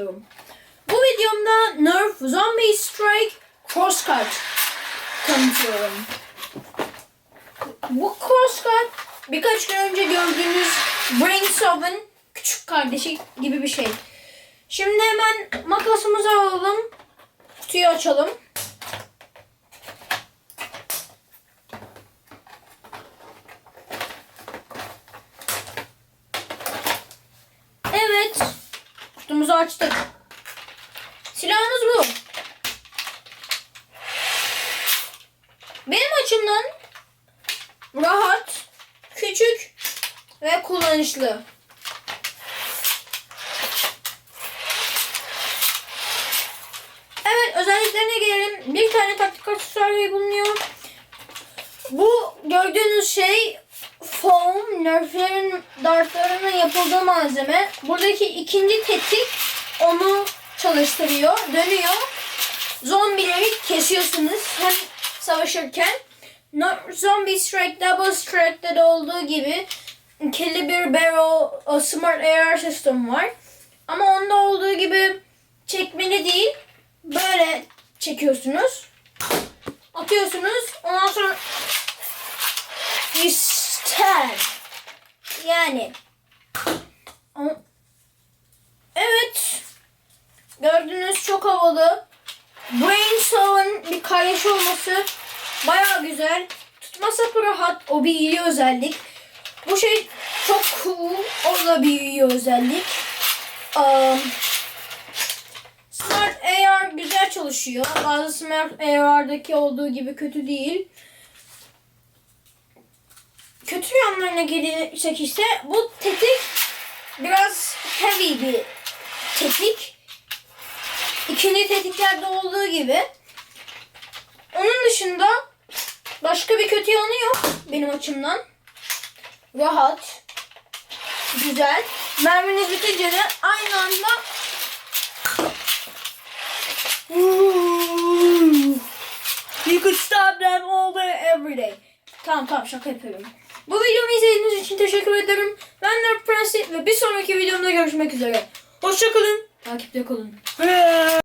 tanıtıyorum. Bu videomda Nerf Zombie Strike Crosscut tanıtıyorum. Bu Crosscut birkaç gün önce gördüğünüz Brainstorm'un küçük kardeşi gibi bir şey. Şimdi hemen makasımızı alalım. Kutuyu açalım. Evet. Kutumuzu açtık. Silahımız bu. Benim açımdan rahat, küçük ve kullanışlı. Evet özelliklerine gelelim. Bir tane taktik aksesuarı bulunuyor. Bu gördüğünüz şey foam, nerflerin dartlarının yapıldığı malzeme. Buradaki ikinci tetik onu çalıştırıyor, dönüyor. Zombileri kesiyorsunuz hem savaşırken. No- Zombie Strike, Double Strike'de de olduğu gibi Caliber Barrel o Smart AR System var. Ama onda olduğu gibi çekmeli değil. Böyle çekiyorsunuz. Atıyorsunuz. Ondan sonra. Yani Evet. Gördüğünüz çok havalı. Brainstorm'un bir kardeşi olması baya güzel. Tutma sapı rahat. O bir iyi özellik. Bu şey çok cool. O da bir iyi özellik. Um, Smart AR güzel çalışıyor. Bazı Smart AR'daki olduğu gibi kötü değil. Kötü yanlarına gelirsek ise bu tetik biraz heavy bir tetik. İkinci tetiklerde olduğu gibi. Onun dışında başka bir kötü yanı yok benim açımdan. Rahat. Güzel. Merminiz bitince de aynı anda You could stop them all day every day. Tamam tamam şaka yapıyorum. Bu videomu izlediğiniz için teşekkür ederim. Ben Nerf Prensi ve bir sonraki videomda görüşmek üzere. Hoşçakalın. Takipte kalın.